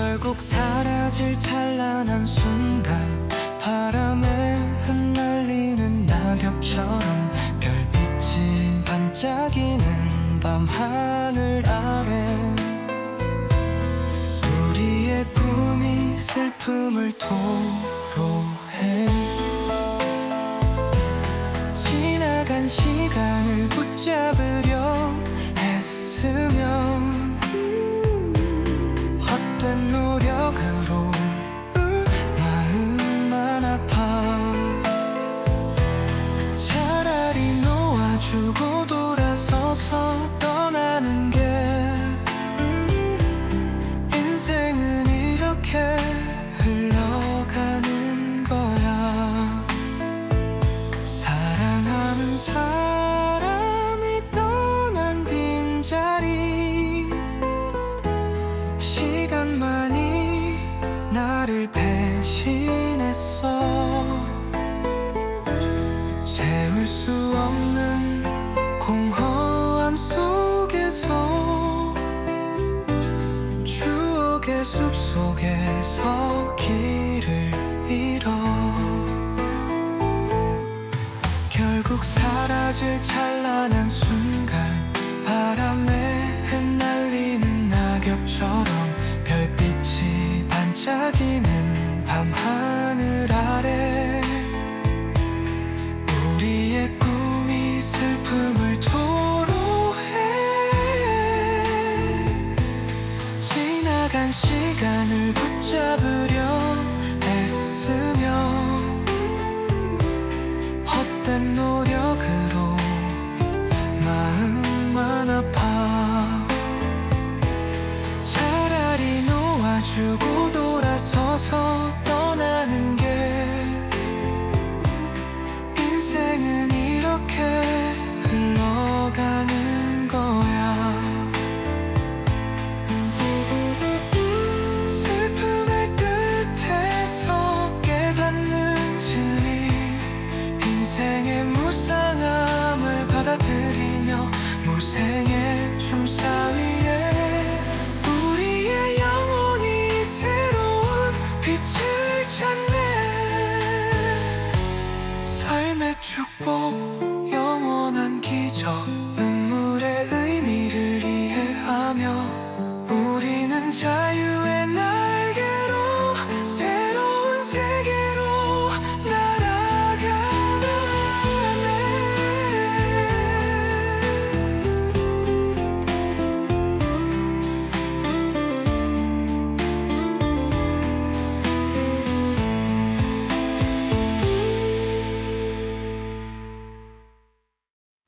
결국 사라질 찬란한 순간 바람에 흩날리는 낙엽처럼 별빛이 반짝이는 밤 하늘 아래 우리의 꿈이 슬픔을 토로해 지나간 시간을 붙잡으려 애쓰면 나를 배신했어. 채울 수 없는 공허함 속에서 추억의 숲 속에서 길을 잃어. 결국 사라질 찬란한 밤 하늘 아래 우리의 꿈이 슬픔을 토로해. 지나간 시간을 붙잡으려 애쓰며 헛된 노력으로 마음만 아파. 차라리 놓아주고 이렇게 흘러가는 거야? 슬픔의 끝에서 깨닫는 진리 인생의 무상함을 받아들이며 무생의 춤사위에 우리의 영혼이 새로운 빛을 찾네 삶의 축복. 저 눈물의 의미를 이해하며 우리는 자유